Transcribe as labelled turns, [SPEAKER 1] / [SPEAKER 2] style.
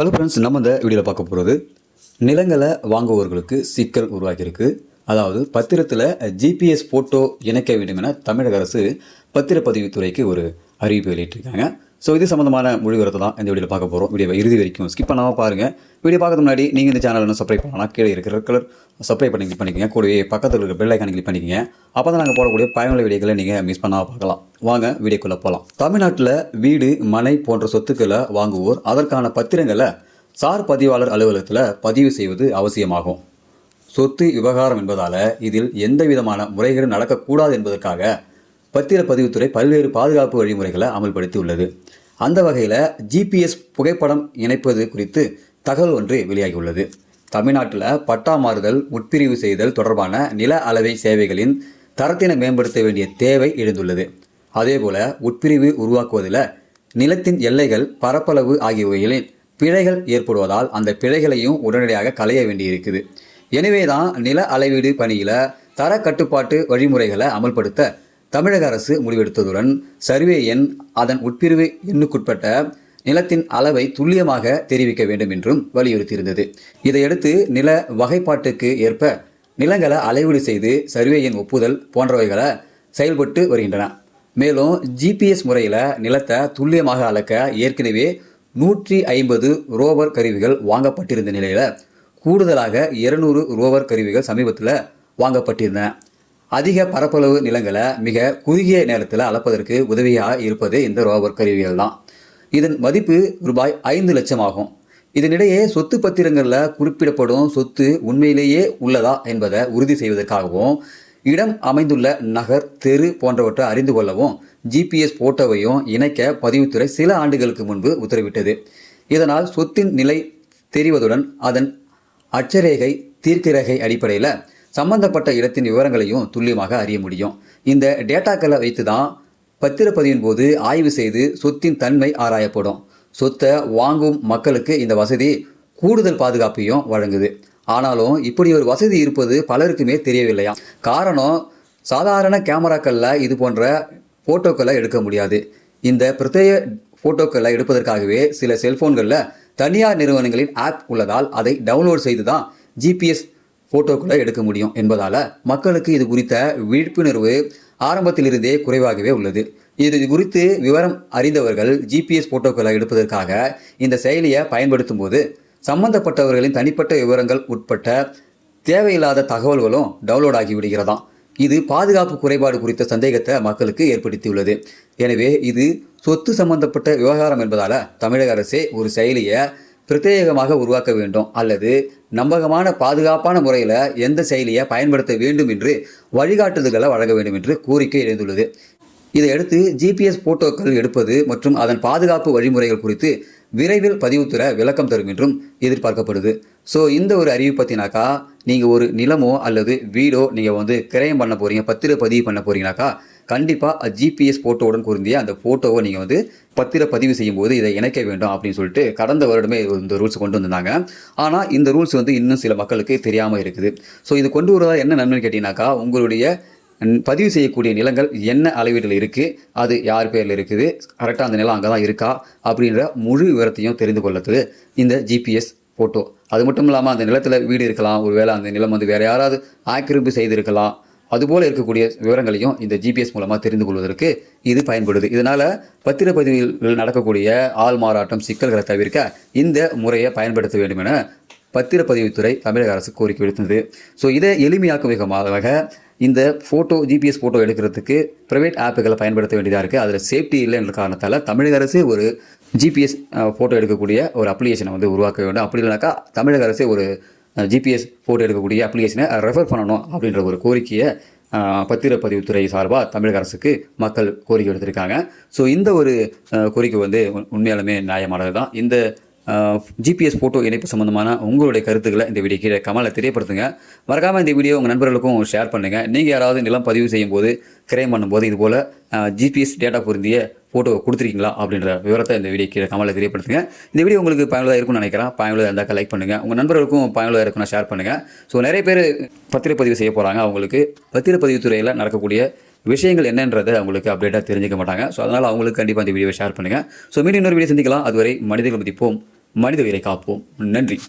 [SPEAKER 1] Hello friends நம்ம இந்த வீடியோவில் பார்க்க போகிறது நிலங்களை வாங்குபவர்களுக்கு சிக்கல் உருவாகியிருக்கு அதாவது பத்திரத்தில் ஜிபிஎஸ் ஃபோட்டோ இணைக்க வேண்டும் என தமிழக அரசு பத்திரப்பதிவுத்துறைக்கு ஒரு அறிவிப்பு வெளியிட்டிருக்காங்க. ஸோ இது சம்மந்தமான மொழி விவரத்தை தான் இந்த வீடியோவில் பார்க்க போகிறோம் வீடியோவை இறுதி வரைக்கும் ஸ்கிப் பண்ணாமல் பாருங்கள் வீடியோ பார்க்கறது முன்னாடி நீங்கள் இந்த சேனல் இன்னும் சப்ஸ்கிரைப் பண்ணலாம் கீழே இருக்கிற கலர் சப்ஸ்கிரைப் பண்ணி கிளிக் பண்ணிக்கங்க. கூடவே பக்கத்தில் இருக்கிற பெல் ஐக்கான கிளிக் பண்ணிக்கங்க. அப்போ தான் நாங்கள் போடக்கூடிய பயனுள்ள வீடியோக்களை நீங்கள் மிஸ் பண்ணாமல் பார்க்கலாம். வாங்க வீடியோக்குள்ளே போகலாம் தமிழ்நாட்டில் வீடு மனை போன்ற சொத்துக்களை வாங்குவோர் அதற்கான பத்திரங்களை சார் பதிவாளர் அலுவலகத்தில் பதிவு செய்வது அவசியமாகும். சொத்து விவகாரம் என்பதால் இதில் எந்த விதமான முறைகேடு நடக்கக்கூடாது என்பதற்காக பத்திரப்பதிவுத்துறை பல்வேறு பாதுகாப்பு வழிமுறைகளை அமல்படுத்தி உள்ளது அந்த வகையில் ஜிபிஎஸ் புகைப்படம் இணைப்பது குறித்து தகவல் ஒன்று வெளியாகியுள்ளது. தமிழ்நாட்டில் பட்டா மாறுதல் உட்பிரிவு செய்தல் தொடர்பான நில அளவை சேவைகளின் தரத்தினை மேம்படுத்த வேண்டிய தேவை எழுந்துள்ளது. அதேபோல உட்பிரிவு உருவாக்குவதில் நிலத்தின் எல்லைகள் பரப்பளவு ஆகியவைகளில் பிழைகள் ஏற்படுவதால் அந்த பிழைகளையும் உடனடியாக களைய வேண்டியிருக்குது. எனவே தான் நில அளவீடு பணியில் தர கட்டுப்பாட்டு வழிமுறைகளை அமல்படுத்த தமிழக அரசு முடிவெடுத்ததுடன் சர்வே எண் அதன் உட்பிரிவு எண்ணுக்குட்பட்ட நிலத்தின் அளவை துல்லியமாக தெரிவிக்க வேண்டும் என்றும் வலியுறுத்தியிருந்தது. இதையடுத்து நில வகைப்பாட்டுக்கு ஏற்ப நிலங்களை அளவீடு செய்து சர்வே எண் ஒப்புதல் போன்றவைகளை செயல்பட்டு வருகின்றன. மேலும் ஜிபிஎஸ் முறையில் நிலத்தை துல்லியமாக அளக்க ஏற்கனவே நூற்றி ஐம்பது ரோவர் கருவிகள் வாங்கப்பட்டிருந்த நிலையில் கூடுதலாக இருநூறு ரோவர் கருவிகள் சமீபத்தில் வாங்கப்பட்டிருந்தன. அதிக பரப்பளவு நிலங்களை மிக குறுகிய நேரத்தில் அளப்பதற்கு உதவியாக இருப்பது இந்த ரோவர் கருவிகள் தான். இதன் மதிப்பு ரூபாய் ஐந்து லட்சம் ஆகும் இதனிடையே சொத்து பத்திரங்களில் குறிப்பிடப்படும் சொத்து உண்மையிலேயே உள்ளதா என்பதை உறுதி செய்வதற்காகவும் இடம் அமைந்துள்ள நகர் தெரு போன்றவற்றை அறிந்து கொள்ளவும் ஜிபிஎஸ் போட்டோவையும் இணைக்க பதிவுத்துறை சில ஆண்டுகளுக்கு முன்பு உத்தரவிட்டது. இதனால் சொத்தின் நிலை தெரிவதுடன் அதன் அட்சரேகை தீர்க்கரேகை அடிப்படையில் சம்பந்தப்பட்ட இடத்தின் விவரங்களையும் துல்லியமாக அறிய முடியும். இந்த டேட்டாக்களை வைத்து தான் பத்திரப்பதிவின் போது ஆய்வு செய்து சொத்தின் தன்மை ஆராயப்படும். சொத்தை வாங்கும் மக்களுக்கு இந்த வசதி கூடுதல் பாதுகாப்பையும் வழங்குது. ஆனாலும் இப்படி ஒரு வசதி இருப்பது பலருக்குமே தெரியவில்லையா? காரணம் சாதாரண கேமராக்களில் இது போன்ற ஃபோட்டோக்களை எடுக்க முடியாது. இந்த பிரத்யேக ஃபோட்டோக்களை எடுப்பதற்காகவே சில செல்ஃபோன்களில் தனியார் நிறுவனங்களின் ஆப் உள்ளதால் அதை டவுன்லோட் செய்து தான் ஜிபிஎஸ் ஃபோட்டோக்களை எடுக்க முடியும் என்பதால் மக்களுக்கு இது குறித்த விழிப்புணர்வு ஆரம்பத்திலிருந்தே குறைவாகவே உள்ளது. இது குறித்து விவரம் அறிந்தவர்கள் ஜிபிஎஸ் ஃபோட்டோக்களை எடுப்பதற்காக இந்த செயலியை பயன்படுத்தும் போது சம்பந்தப்பட்டவர்களின் தனிப்பட்ட விவரங்கள் உட்பட்ட தேவையில்லாத தகவல்களும் டவுன்லோட் ஆகி விடுகிறதாம் இது பாதுகாப்பு குறைபாடு குறித்த சந்தேகத்தை மக்களுக்கு ஏற்படுத்தியுள்ளது. எனவே இது சொத்து சம்பந்தப்பட்ட விவகாரம் என்பதால் தமிழக அரசே ஒரு செயலியை பிரத்யேகமாக உருவாக்க வேண்டும் அல்லது நம்பகமான பாதுகாப்பான முறையில் எந்த செயலியை பயன்படுத்த வேண்டும் என்று வழிகாட்டுதல்களை வழங்க வேண்டும் என்று கோரிக்கை எழுந்துள்ளது. இதையடுத்து ஜிபிஎஸ் போட்டோக்கள் எடுப்பது மற்றும் அதன் பாதுகாப்பு வழிமுறைகள் குறித்து விரைவில் பதிவுத்துறை விளக்கம் தரும் என்றும் எதிர்பார்க்கப்படுது. ஸோ இந்த ஒரு அறிவு பார்த்தீங்கன்னாக்கா நீங்கள் ஒரு நிலமோ அல்லது வீடோ நீங்கள் வந்து கிரயம் பண்ண போகிறீங்க பத்திர பதிவு பண்ண போகிறீங்கனாக்கா கண்டிப்பாக ஜிபிஎஸ் ஃபோட்டோவுடன் பொருந்திய அந்த ஃபோட்டோவை நீங்கள் வந்து பத்திர பதிவு செய்யும்போது இதை இணைக்க வேண்டும் அப்படின்னு சொல்லிட்டு கடந்த வருடமே இந்த ரூல்ஸ் கொண்டு வந்திருந்தாங்க. ஆனால் இந்த ரூல்ஸ் வந்து இன்னும் சில மக்களுக்கு தெரியாமல் இருக்குது. ஸோ இது கொண்டு வருவதால் என்ன நன்மைன்னு கேட்டிங்கனாக்கா உங்களுடைய பதிவு செய்யக்கூடிய நிலங்கள் என்ன அளவீட்டில் இருக்குது அது யார் பேரில் இருக்குது கரெக்டாக அந்த நிலம் அங்கே தான் இருக்கா அப்படின்ற முழு விவரத்தையும் தெரிந்து கொள்ளது இந்த ஜிபிஎஸ் ஃபோட்டோ அது மட்டும் இல்லாமல் அந்த நிலத்தில் வீடு இருக்கலாம் ஒருவேளை அந்த நிலம் வந்து வேறு யாராவது ஆக்கிரமிப்பு செய்திருக்கலாம் அதுபோல் இருக்கக்கூடிய விவரங்களையும் இந்த ஜிபிஎஸ் மூலமாக தெரிந்து கொள்வதற்கு இது பயன்படுது. இதனால் பத்திரப்பதிவில் நடக்கக்கூடிய ஆள் மாறாட்டம் சிக்கல்களை தவிர்க்க இந்த முறையை பயன்படுத்த வேண்டும் என பத்திரப்பதிவுத்துறை தமிழக அரசு கோரிக்கை விடுத்தது ஸோ இதை எளிமையாக்கும் விதமாக இந்த ஃபோட்டோ ஜிபிஎஸ் ஃபோட்டோ எடுக்கிறதுக்கு ப்ரைவேட் ஆப்புகளை பயன்படுத்த வேண்டியதாக இருக்குது அதில் சேஃப்டி இல்லை என்ற காரணத்தால் தமிழக அரசு ஒரு ஜிபிஎஸ் ஃபோட்டோ எடுக்கக்கூடிய ஒரு அப்ளிகேஷனை வந்து உருவாக்க வேண்டும். அப்படி இல்லைனாக்கா தமிழக அரசே ஒரு ஜிபிஎஸ் ஃபோட்டோ எடுக்கக்கூடிய அப்ளிகேஷனை ரெஃபர் பண்ணணும் அப்படின்ற ஒரு கோரிக்கையை பத்திரப்பதிவுத்துறை சார்பாக தமிழக அரசுக்கு மக்கள் கோரிக்கை எடுத்திருக்காங்க ஸோ இந்த ஒரு கோரிக்கை வந்து உண்மையாலுமே நியாயமானது தான் இந்த ஜிபிஎஸ் ஃபோட்டோ இணைப்பு சம்மந்தமான உங்களுடைய கருத்துக்களை இந்த வீடியோ கீழே கமலை தெரியப்படுத்துங்க. மறக்காமல் இந்த வீடியோ உங்கள் நண்பர்களுக்கும் ஷேர் பண்ணுங்கள் நீங்கள் யாராவது நிலம் பதிவு செய்யும் போது கிரைம் பண்ணும்போது இது போல் ஜிபிஎஸ் டேட்டா பொருந்திய ஃபோட்டோ கொடுத்துருக்கீங்களா அப்படின்ற விவரத்தை இந்த வீடியோ கீழே கமலை தெரியப்படுத்துங்க. இந்த வீடியோ உங்களுக்கு பயனுள்ளதாக இருக்கும்னு நினைக்கிறேன். பயனுள்ளதாக இருந்தால் லைக் பண்ணுங்கள் உங்கள் நண்பர்களுக்கும் பயனுள்ளதாக இருக்கும்னா ஷேர் பண்ணுங்கள் ஸோ நிறைய பேர் பத்திரப்பதிவு செய்ய போகிறாங்க அவங்களுக்கு பத்திரப்பதிவுத்துறையில் நடக்கக்கூடிய விஷயங்கள் என்னன்றதை அவங்களுக்கு அப்டேட்டாக தெரிஞ்சுக்க மாட்டாங்க. ஸோ அதனால் அவங்களுக்கு கண்டிப்பாக இந்த வீடியோவை ஷேர் பண்ணுங்கள் ஸோ மீண்டும் இன்னொரு வீடியோ சந்திக்கலாம். அதுவரை மனிதர்கள் மதிப்போம். மனித உயிரை காப்போம். நன்றி.